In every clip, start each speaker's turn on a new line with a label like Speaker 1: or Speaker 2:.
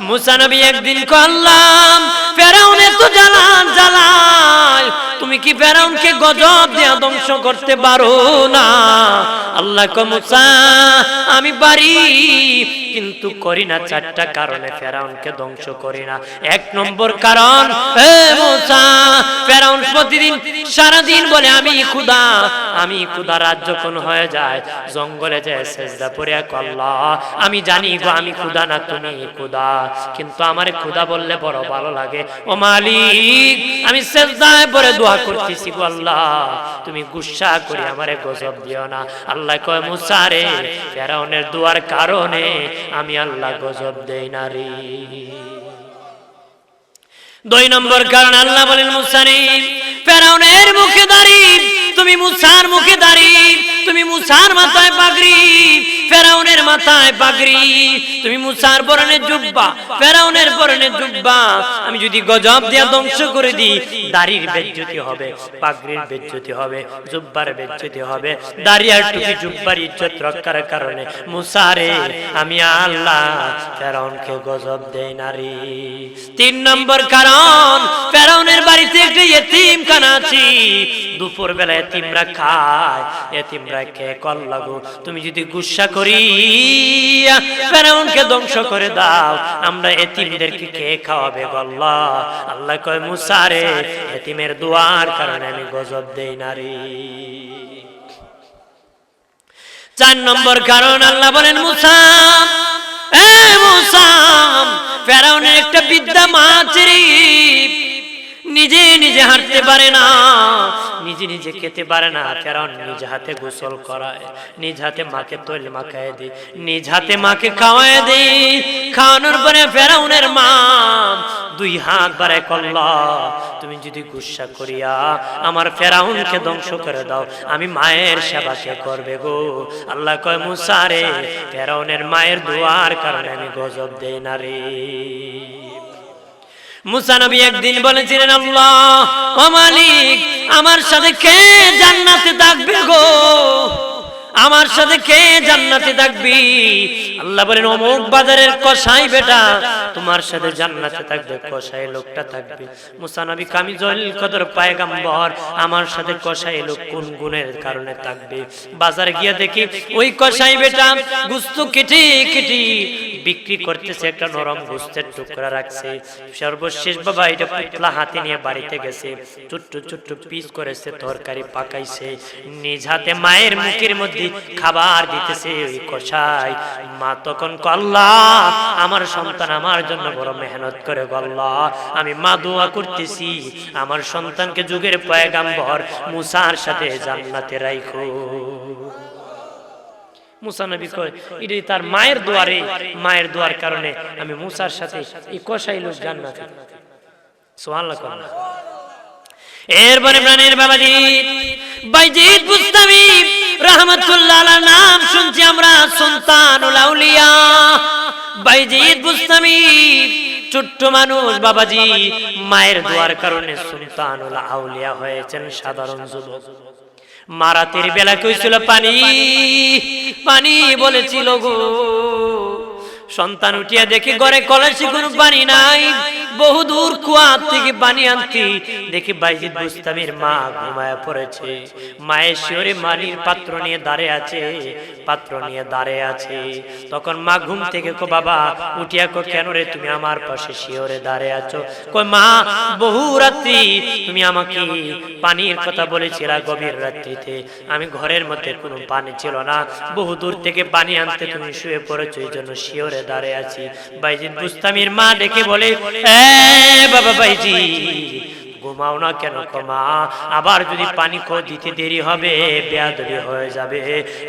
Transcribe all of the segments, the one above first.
Speaker 1: মুসানবী একদিন করলাম ফেরাউনে তো জ্বালান জ্বালায় তুমি কি ফেরাউনকে গজব দিয়া ধ্বংস করতে পারো না? আল্লাহ কো মুসা, আমি পারি, কিন্তু করি না, চারটা কারণে ফেরাউনকে ধ্বংস করি না। এক নম্বর কারণ, হে মুসা, ফেরাউন প্রতিদিন সারাদিন বলে, আমি খুদা আমি খুদা রাত যখন হয়ে যায়, জঙ্গলে যায় সেজদা পড়িয়া কল্লা আমি জানি গো, আমি খুদা না, তুমি খুদা কিন্তু আমার খুদা বললে বড় ভালো লাগে। ও মালিক, আমি সেজদায় পরে দোয়া করতেছি গো আল্লাহ। তুমি গুসা করে আমারে গজব দিও না। আল্লাহ কয়, মুসা রে, ফেরাউনের দোয়ার কারণে আমি আল্লাহ গজব দেই না রে। দুই নম্বর কারণ আল্লাহ বলেন মুসানি ফেরাউনের মুখে দাঁড়ি তুমি মুসার মুখে দাঁড়ি তুমি মুসার মাথায় পাগড়ি, ফেরাউনের মাথায় পাগড়ি। তুমি মুসার পরনে জুব্বা, ফেরাউনের পরনে জুব্বা। আমি যদি গজব দিয়া ধ্বংস করে দিই, দাড়ির বেজ্জতি হবে, পাগড়ির বেজ্জতি হবে, জুব্বার বেজ্জতি হবে। দাড়ি আর টুপি জুব্বার ইজ্জত রক্ষার কারণে মুসারে, আমি আল্লাহ ফেরাউনকে গজব দেই নারী। তিন নম্বর কারণ, ফেরাউনের বাড়িতে একটা এতিম খানা আছি। দুপুর বেলা এতিমরা খায়, এতিমরা কে কল লাগো। তুমি যদি গুসা করি ফেরাউনকে ধ্বংস করে দাও, আমরা এতিমদেরকে কে খাওয়াবে গল্লা? আল্লাহ কয় মুসারে এতিমের দোয়ার কারণে আমি গজব দেই নারী চার নম্বর কারণ আল্লাহ বলেন, মুসা, এ মুসা, ফেরাউনের একটা বিদ্যা মাছেরি নিজে নিজে হাঁটতে পারে না নিজে নিজে খেতে পারে না। ফেরাউন নিজ হাতে গোসল করায়, নিজ হাতে মাকে তৈল মাখায় দেয়, নিজ হাতে মাকে খাওয়ায় দেয়। খাওয়ানোর পরে ফেরাউনের মা দুই হাত বাড়ায় কল্লা তুমি যদি গুসা করিয়া আমার ফেরাউনকে ধ্বংস করে দাও, আমি মায়ের সেবা কে করবে গো? আল্লাহ কয় মুসারে ফেরাউনের মায়ের দোয়ার কারণে আমি গজব দেই না রে। মুসা নবী একদিন বলেছিলেন, আল্লাহ, ও মালিক আমার সাথে কে জান্নাতে থাকবে গো? আমার সাথে কে জান্নাতে থাকবি? আল্লাহ বলেন, অমুক বাজারের কসাই বেটা, তোমার সাথে জান্নাতে থাকবে, কসাই লোকটা থাকবে। মুসা নবী কামি জলিল কদর পায়গাম্বর, আমার সাথে কসাই লোক কোন গুণের কারণে থাকবে? বাজারে গিয়ে দেখি, ওই কসাই বেটা গুস্তু কেটে কেটে বিক্রি করতেছে একটা নরম গোস্তের টুকরা রাখছে। সর্বশেষ বাবা এটা পুতলা হাতে নিয়ে বাড়িতে গেছে। ছোট্ট ছোট্ট পিস করেছে, তরকারি পাকাইছে। নিজ হাতে মায়ের মুখের মধ্যে খাবার দিতেছে ওই কষাই মা তখন কল্লা আমার সন্তান আমার জন্য বড় মেহনত করে গল্লা আমি মা দোয়া করতেছি। আমার সন্তানকে যুগের পয়গাম্বর মুসার সাথে জান্নাতে রাইখো। কয় তার মায়ের দোয়ারে, মায়ের দোয়ার কারণে আমি মুসার সাথে এই কষাই লোক এরপরে প্রাণের বাবাজি রহমতুল্লাহ নাম শুনছি আমরা, সুলতানুল আউলিয়া। বাইজিদ বুস্তামি, ছোট্ট মানুষ বাবাজি, মায়ের দোয়ার কারণে সুলতানুল আউলিয়া হয়েছেন সাধারণ যুবক। মারাতের বেলা কইছিল পানি পানি বলেছিল গো। সন্তান উঠিয়া দেখি ঘরে কলেজে কোনো পানি নাই। বহু দূর কুয়া থেকে পানি আনতি। দেখি বাইজিদ বুস্তামির মা ঘুমায় পড়েছে। মায়ের শিওরে মানির পাত্র নিয়ে দাঁড়ে আছে, পাত্র নিয়ে দাঁড়ে আছে। তখন মা ঘুম থেকে কো, বাবা, উঠিয়া কো কেন রে তুমি আমার পাশে শিওরে দাঁড়ে আছো? কই মা, বহু রাত্রি তুমি আমাকে পানির কথা বলেছিলা গভীর রাত্রিতে। আমি ঘরের মধ্যে কোনো পানি ছিল না। বহু দূর থেকে পানি আনতে তুমি শুয়ে পড়েছো, এই জন্য শিওরে দাঁড়ে আছি। বাইজিদ বুস্তামির মা ডেকে বলে বাবা বাইজি ঘুমাও না কেন কমা? আবার যদি পানি খো দিতে দেরি হবে বেয়াদবি হয়ে যাবে।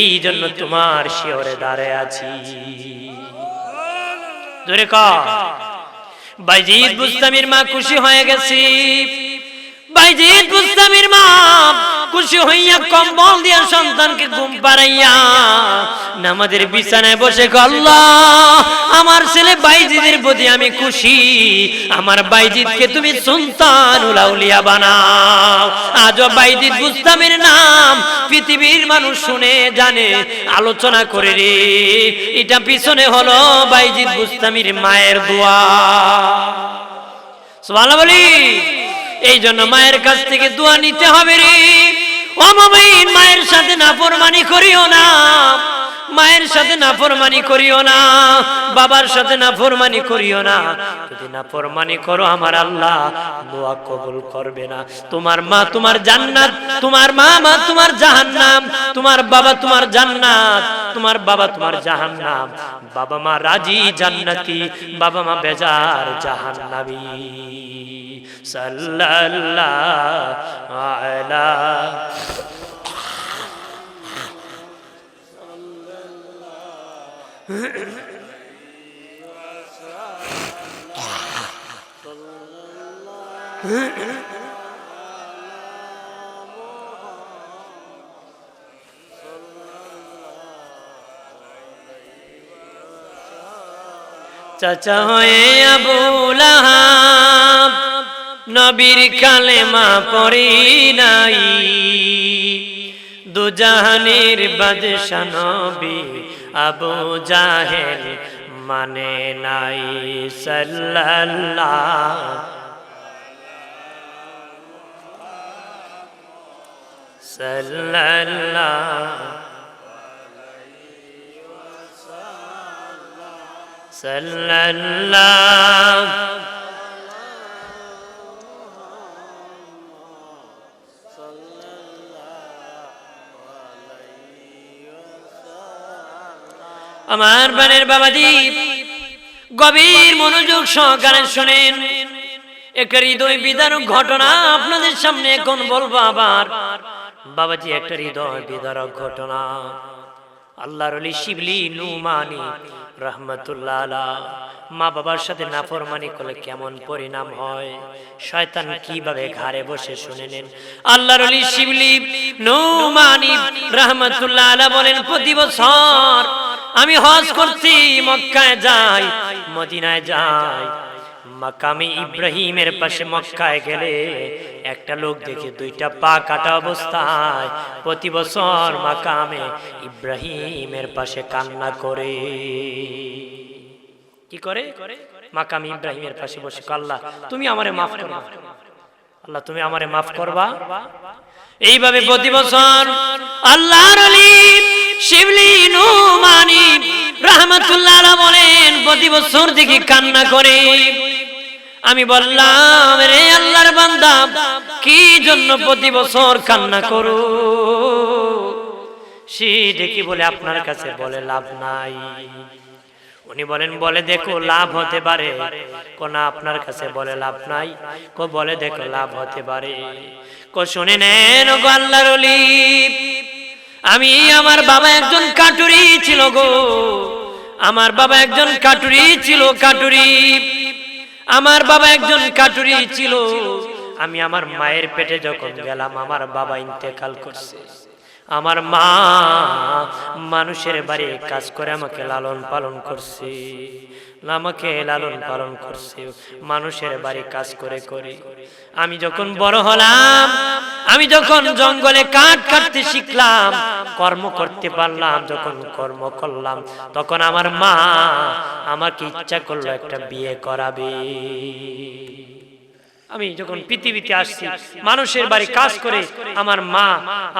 Speaker 1: এই জন্য তোমার শিওরে দাঁড়ে আছি। ধরে ক। বাইজিদ বুস্তামির মা খুশি হয়ে গেছি। বাইজিদ বিছানায় বসে গল্লা আমার ছেলে বাইজিদের প্রতি আমি খুশি, আমার বাইজিদকে তুমি সুলতান উলাউলিয়া বানাও। আজও বাইজিদ বুস্তামের নাম, পৃথিবীর মানুষ শুনে, জানে, আলোচনা করে রে। এটা পিছনে হলো বাইজিদ বুস্তামির মায়ের দোয়া। সুবহানাল্লাহ বলি। এই জন্য মায়ের কাছ থেকে দোয়া নিতে হবে রে। ও মামাইন মায়ের সাথে না পরমানি করিও না। মায়ের সাথে না নাফরমানি করিও না, বাবার সাথে না নাফরমানি করিও না। যদি নাফরমানি করো আমার আল্লাহ, দোয়া কবুল করবে না। তোমার মা তোমার জান্নাত, তোমার মা মা তোমার জাহান্নাম, তোমার বাবা তোমার জান্নাত, তোমার বাবা তোমার জাহান্নাম। বাবা মা রাজি জান্নাতি, বাবা মা বেজার জাহান্নাবী সাল্লাল্লাহু আলা চাচা হয়ে আবু লাহাব নবীর কালেমা পড়ি নাই। দুজাহানের বাদশা নবী আবু জাহেল মানে নাই সাল্লাল্লাহ। সাল্লাল্লাহ। সাল্লাল্লাহ। আমার বানের বাবা বাবাজি গভীর মনোযোগ সহকারে শোনেন। একটা হৃদয় বিদারক ঘটনা আপনাদের সামনে এখন বলব আবার। বাবাজি একটা হৃদয় বিদারক ঘটনা। আল্লাহর অলি শিবলি নুমানি রহমতুল্লাহ মা বাবার সাথে নাফরমানি করলে কেমন পরিণাম হয়? শয়তান কীভাবে ঘাড়ে বসে শুনে নেন? আল্লাহর অলি শিবলি নুমানি রহমতুল্লাহ বলেন, প্রতি বছর আমি হজ করছি, মক্কায় যাই, মদিনায় যাই। মাকামে ইব্রাহিমের পাশে মক্কায় গেলে একটা লোক দেখে দুইটা পা কাটা অবস্থায় প্রতি বছর মাকামে ইব্রাহিমের পাশে কান্না করে। কি করে? মাকামে ইব্রাহিমের পাশে বসে আল্লাহ, তুমি আমারে মাফ করবা। আল্লাহ, তুমি আমারে মাফ করবা? এইভাবে প্রতি বছর আল্লাহর আলী শিবলি নুমানি রহমতুল্লাহ বলেন, প্রতি বছর দেখি কান্না করে। আমি বললাম, রে আল্লাহর বান্দা, কি জন্য প্রতি বছর কান্না করো? সে দেখি বলে, আপনার কাছে বলে লাভ নাই। উনি বলেন, বলে দেখো, লাভ হতে পারে। কোন, আপনার কাছে বলে লাভ নাই। কো, বলে দেখো, লাভ হতে পারে। কো, শুনে নেন গো আল্লাহর আমি আমার বাবা একজন কাটুরি ছিল গো। আমার বাবা একজন কাটুরি ছিল, কাটুরি। আমার বাবা একজন কাটুরি ছিল। আমি আমার মায়ের পেটে যখন গেলাম, আমার বাবা ইন্তেকাল করছে। আমার মা মানুষের বাড়ি কাজ করে আমাকে লালন পালন করছে। আমাকে লালন পালন করছে, মানুষের বাড়ি কাজ করে করে। আমি যখন বড় হলাম, আমি যখন জঙ্গলে কাঠ কাটতে শিখলাম, কর্ম করতে পারলাম, যখন কর্ম করলাম, তখন আমার মা আমাকে ইচ্ছা করল একটা বিয়ে করাবে। আমি যখন পৃথিবীতে আসছি মানুষের বাড়ি কাজ করে আমার মা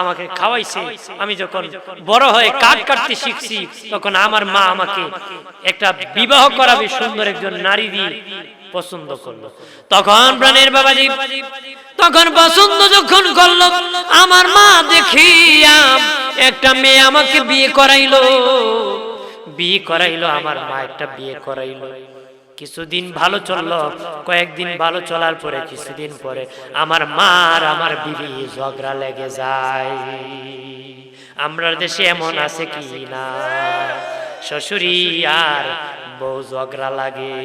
Speaker 1: আমাকে খাওয়াইছে। আমি যখন বড় হয়ে কাঠ কাটতে শিখছি তখন আমার মা আমাকে একটা বিবাহ করাবে সুন্দর একজন নারী দিয়ে পছন্দ করল। তখন প্রাণের বাবাজি তখন পছন্দ যখন করল আমার মা দেখিয়া একটা মেয়ে আমাকে বিয়ে করাইলো। বিয়ে করাইলো আমার মা একটা বিয়ে করাইলো। কিছুদিন ভালো চলল, কয়েকদিন ভালো চলার পরে কিছুদিন পরে আমার মার, আমার বিবি ঝগড়া লেগে যায়। আমরা দেশে এমন আছে কি না? শ্বশুরি আর বউ ঝগড়া লাগে।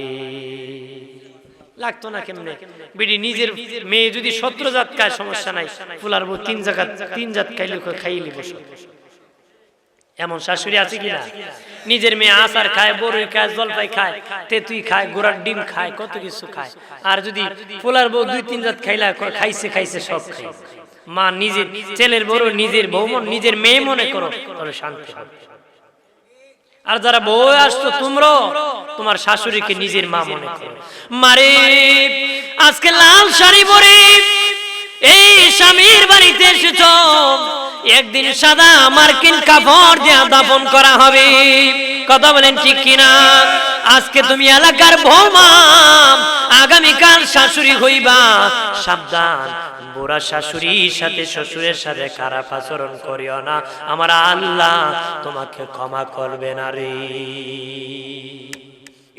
Speaker 1: লাগতো না কেমনে? বিডি নিজের মেয়ে যদি সত্র জাত খায়, সমস্যা নাই। ফুলার বউ তিন জায়গা তিন জাত খাইলে খাইলি বসো এমন শাশুড়ি আছে কিনা? নিজের মেয়ে আচার খায় বড়ই খায়, জলপাই খায়, তেতুই খায়, গোড়ার ডিম খায়, কত কিছু খায়। আর যদি ফুলার বউ দুই, তিন জাত খাইলা খাইছে খাইছে, সব খাই মা নিজের ছেলের বড়, নিজের বউ নিজের মেয়ে মনে করো, তাহলে শান্তি আর যারা বউ আসতো তোমরা, তোমার শাশুড়িকে নিজের মা মনে করো। মারে, আজকে লাল শাড়ি পরে এই স্বামীর বাড়িতে এসেছ। একদিন সাদা মার্কিন কাপড় দিয়া দাপন করা হবে। কথা বলেন ঠিক কিনা? আজকে তুমি এলাকার আগামীকাল শাশুড়ি হইবা। সাবধান শাশুড়ির সাথে শ্বশুরের সাথে খারাপ আচরণ করিও না। আমার আল্লাহ তোমাকে ক্ষমা করবে না রে।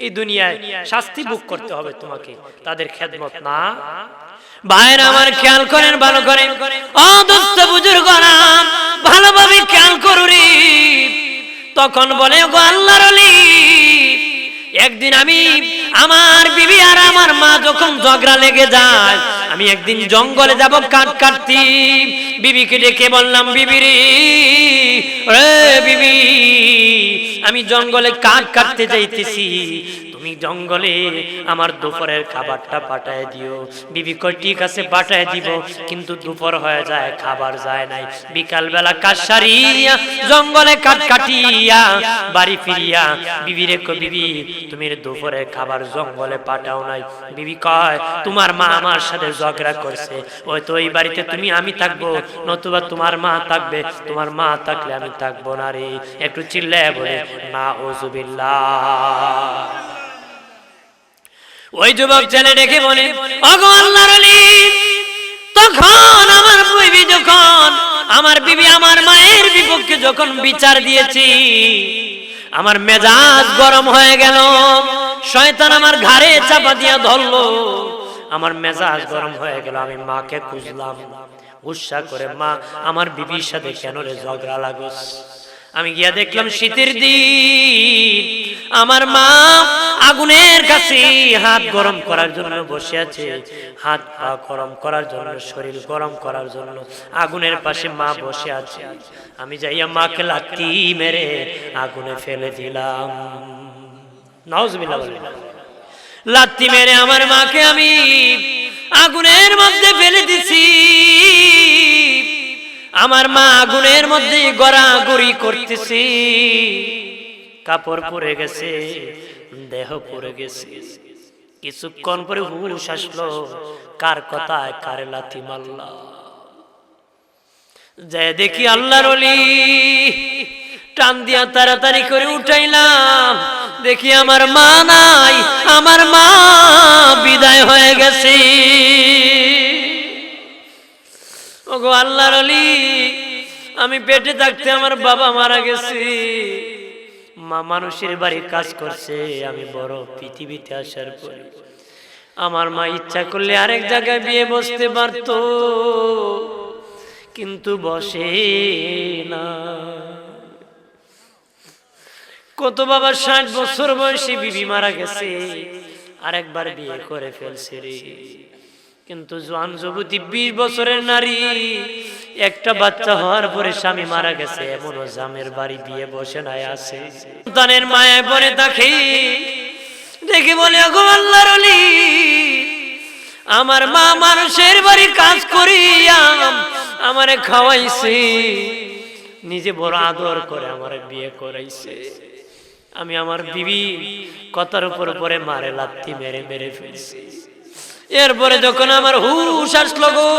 Speaker 1: এই দুনিয়ায় শাস্তি ভোগ করতে হবে তোমাকে। তাদের খেদমত না। ভাইয়ের আমার খেয়াল করেন, ভালো করেন। অদস্ত বুজুর্গ নাম ভালোভাবে খেয়াল করুরি তখন বলে, গো আল্লাহর একদিন আমি আমার বিবি আর আমার মা যখন ঝগড়া লেগে যায় আমি একদিন জঙ্গলে যাব, কাঠ কাটতি। বিবিকে ডেকে বললাম, বিবি রে বিবি, আমি জঙ্গলে কাঠ কাটতে যাইতেছি। তুমি জঙ্গলে আমার দুপুরের খাবারটা পাঠায় দিও। বিবি কয়, ঠিক আছে, পাঠায় দিব, কিন্তু দুপুর হয়ে যায়, খাবার যায় নাই। বিকাল বেলা কাজ সারিয়া, জঙ্গলে কাঠ কাটিয়া, বাড়ি ফিরিয়া বিবি রে বিবি, তুমি দুপুরের খাবার জঙ্গলে পাঠাও নাই। বিবি কয়, তোমার মা আমার সাথে ঝগড়া করছে। ওই তো ওই বাড়িতে তুমি, আমি থাকব। নতুবা তোমার মা থাকবে। তোমার মা থাকলে আমি থাকব না রে। একটু চিল্লায় বলে না ওজুবিল্লাহ ওই যুবক ছেলে বলে তখন আমার যখন, আমার বিবি আমার মায়ের বিপক্ষে যখন বিচার দিয়েছি, আমার মেজাজ গরম হয়ে গেল। শয়তান আমার ঘাড়ে চাপা দিয়া ধরলো। আমার মেজাজ গরম হয়ে গেল, আমি মাকে খুঁজলাম। উৎসাহ করে, মা, আমার বিবির সাথে কেন রে ঝগড়া লাগোস? আমি গিয়া দেখলাম, শীতের দিন। আমার মা আগুনের কাছে হাত গরম করার জন্য বসে আছে। হাত পা গরম করার জন্য, শরীর গরম করার জন্য আগুনের পাশে মা বসে আছে। আমি যাইয়া মাকে লাত্তি মেরে আগুনে ফেলে দিলাম। বলেন। লাত্তি মেরে আমার মাকে আমি আগুনের মধ্যে ফেলে দিছি। আমার মা আগুনের মধ্যে গড়াগড়ি করতেছি। কাপড় পরে গেছে, দেহ পরে গেছে। কিছুক্ষণ পরে হুশ আসলো, কার কথায় কার লাথি মারলা। যে দেখি আল্লাহর অলি টান দিয়া তাড়াতাড়ি করে উঠাইলাম। দেখি আমার মা নাই, আমার আল্লাহর অলি আমি পেটে থাকতে আমার বাবা মারা গেছে। মা মানুষের বাড়ি কাজ করছে, আমি বড় পৃথিবীতে আসার পরে। আমার মা ইচ্ছা করলে আরেক জায়গায় বিয়ে বসতে পারতো, কিন্তু বসে না। কত বাবা ষাট বছর বয়সী বিবি মারা গেছে, আরেকবার বিয়ে করে ফেলছে রে। কিন্তু জোয়ান যুবতী বিশ বছরের নারী, একটা বাচ্চা হওয়ার পরে স্বামী মারা গেছে, এমনও জামের বাড়ি বিয়ে বসে নাই, আছে। সন্তানের মায়ায় পরে তাকে দেখে বলে গো আল্লাহর অলি আমার মা মানুষের বাড়ি কাজ করিয়া আমারে খাওয়াইছে, নিজে বড় আদর করে আমারে বিয়ে করাইছে। আমি আমার বিবি কথার উপর পরে মারে লাত্তি মেরে মেরে ফেলছি। এরপরে যখন আমার হুশ আসলো গো,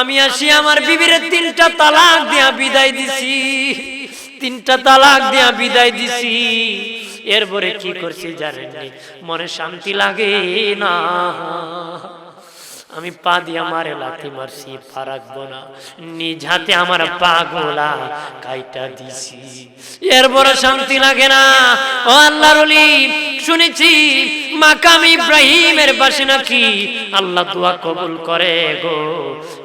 Speaker 1: আমি আসি আমার বিবিরে তিনটা তালাক দিয়া বিদায় দিছি। তিনটা তালাক দিয়া বিদায় দিছি। এরপরে কি করছি জানেননি? মনে শান্তি লাগে না। আমি পা দিয়া মারে লাথি মারছি, পা রাখব না। নিজ হাতে আমার পা গোলা কাইটা দিছি। এরপরে শান্তি লাগে না। ও আল্লাহর শুনেছি মাকাম ইব্রাহিমের পাশে নাকি আল্লাহ দোয়া কবুল করে গো।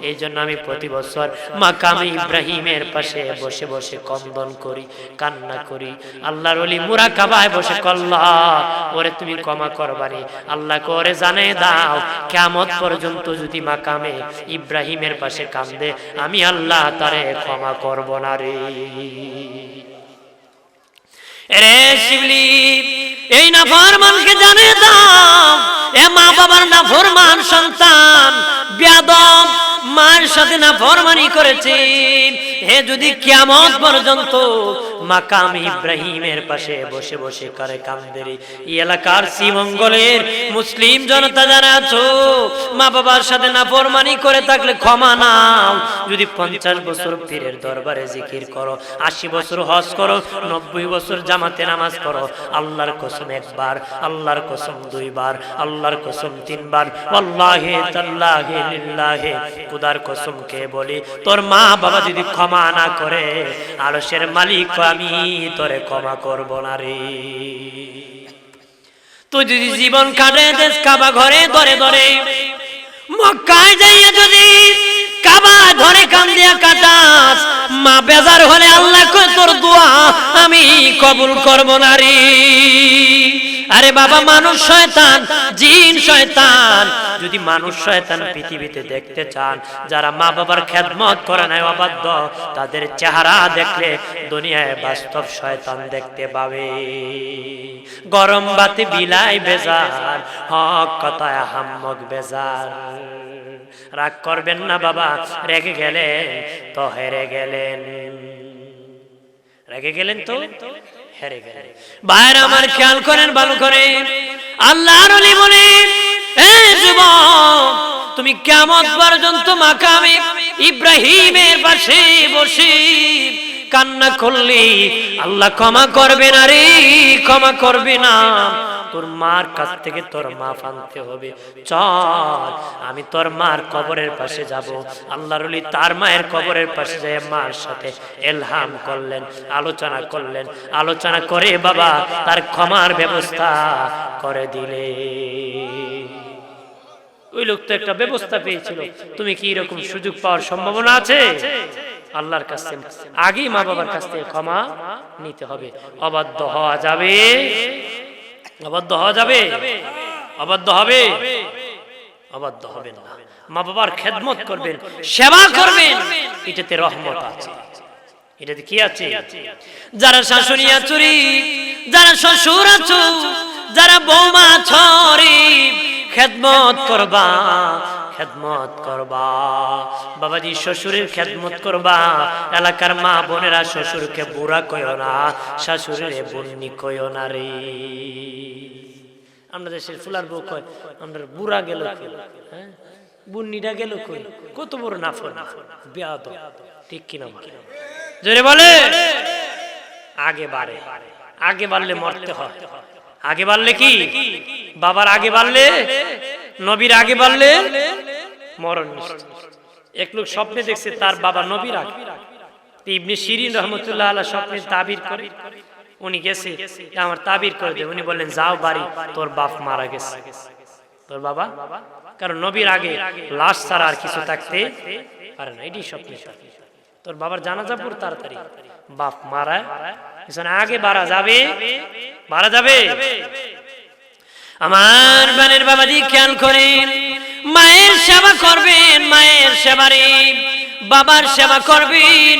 Speaker 1: এই জন্য আমি প্রতি বছর মাকাম ইব্রাহিমের পাশে বসে বসে কন্দন করি, কান্না করি। আল্লাহর অলি মুরা কাবায় বসে কল্লা। ওরে তুমি ক্ষমা করবানি আল্লাহ করে জানে দাও কেমত পর্যন্ত যদি মাকামে ইব্রাহিমের পাশে কান্দে, আমি আল্লাহ তারে ক্ষমা করব না রে। রে শিবলি এই না ফরমানকে জানে এ মা বাবার না ফরমান সন্তান ব্যাদম মার সাথে না ফরমানি করেছে। হে যদি কিয়ামত পর্যন্ত মাকাম ইব্রাহিমের পাশে বসে বসে করে কামদেরি, এই এলাকার শ্রীমঙ্গলের মুসলিম জনতা যারা আছো, মা বাবার সাথে না ফরমানি করে থাকলে ক্ষমা নাও। যদি পঞ্চাশ বছর পীরের দরবারে জিকির করো, আশি বছর হজ করো, নব্বই বছর জামাতে নামাজ করো আল্লাহর কসম একবার, আল্লাহর কসম দুইবার, আল্লাহর কসম তিনবার আল্লাহে তাল্লাহে লিল্লাহে, খুদার কসম কে বলি, তোর মা বাবা যদি ক্ষমা না করে আলসের মালিক আমি তোরে ক্ষমা করব না রে। তুই যদি জীবন কাটে, দেশ কাবা ঘরে ধরে ধরে, মক্কায় যাইয়া যদি কাবা ধরে কান দিয়া কাটাস, মা বেজার হলে আল্লাহ তোর দোয়া আমি কবুল করব না রে। আরে বাবা মানুষ শয়তান জিন শয়তান। যদি মানুষ শয়তান পৃথিবীতে দেখতে চান যারা মা বাবার খেদমত করে নাই অবাধ্য তাদের চেহারা দেখলে দুনিয়ায় বাস্তব শয়তান দেখতে পাবে। গরম বাতি বিলাই বেজার হক কথায় হাম্মক বেজার। রাগ করবেন না বাবা রেগে গেলেন তো হেরে গেলেন। রেগে গেলেন তো? হেরে গেলেন বাইর আমার খেয়াল করেন, ভালো করে। তুমি কেমন পর্যন্ত মাকামে ইব্রাহিমের পাশে বসে কান্না করলে? আল্লাহ ক্ষমা করবে না রে, ক্ষমা করবে না। তোর মার কাছ থেকে তোর মা ফানতে হবে। চল, আমি তোর মার কবরের পাশে যাব। আল্লাহর তার মায়ের কবরের পাশে যায় মার সাথে এলহাম করলেন, আলোচনা করলেন। আলোচনা করে বাবা তার ক্ষমার ব্যবস্থা করে দিলে। ওই লোক তো একটা ব্যবস্থা পেয়েছিল। তুমি কি এরকম সুযোগ পাওয়ার সম্ভাবনা আছে? আল্লাহর কাছ আগেই মা বাবার কাছ থেকে ক্ষমা নিতে হবে। অবাধ্য হওয়া যাবে। অবাধ্য হওয়া যাবে? অবাধ্য হবে? অবাধ্য হবেন না। মা বাবার খেদমত করবেন, সেবা করবেন, এটাতে রহমত আছে। এটাতে কি আছে? যারা শাশুড়ি আচুরি যারা শ্বশুর আছো, যারা বৌমা ছড়ি খেদমত করবা। খেদমত করবা। বাবাজি, শ্বশুরের খেদমত করবা। এলাকার মা বোনেরা শ্বশুরকে বুড়া কইও না, শাশুড়ের বন্নি কইও না রে। আমরা দেশের ফুলার বউ কয়, আমরা বুড়া গেল? হ্যাঁ? বুন্নিটা গেল কই? কত বড় নাফর? বেয়াদ ঠিক কিনা? জোরে বলে? আগে বাড়ে। আগে বাড়লে মরতে হয়। আগে বাড়লে কি? বাবার আগে বাড়লে নবীর আগে বাড়লে মরণ। এক লোক স্বপ্নে দেখছে তার বাবা নবীর আগে। ইবনে শিরিন রহমতুল্লাহ আল্লাহ স্বপ্নে তাবির করে। উনি গেছে আমার তাবির করে দে। উনি বললেন, যাও বাড়ি, তোর বাপ মারা গেছে। তোর বাবা? কারণ নবীর আগে লাশ ছাড়া আর কিছু থাকতে পারে না। এটি স্বপ্নে তোর বাবার জানাজা পড় তাড়াতাড়ি। বাপ মারা আগে বাড়া যাবে বাড়া যাবে। আমার বানের বাবাজি খেয়াল করেন মায়ের সেবা করবেন, মায়ের সেবারে বাবার সেবা করবেন।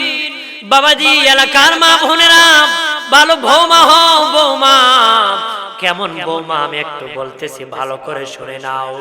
Speaker 1: বাবাজি, এলাকার মা বোনেরা, ভালো বৌমা হও, বৌমা। কেমন বৌমা, আমি একটু বলতেছি, ভালো করে শুনে নাও।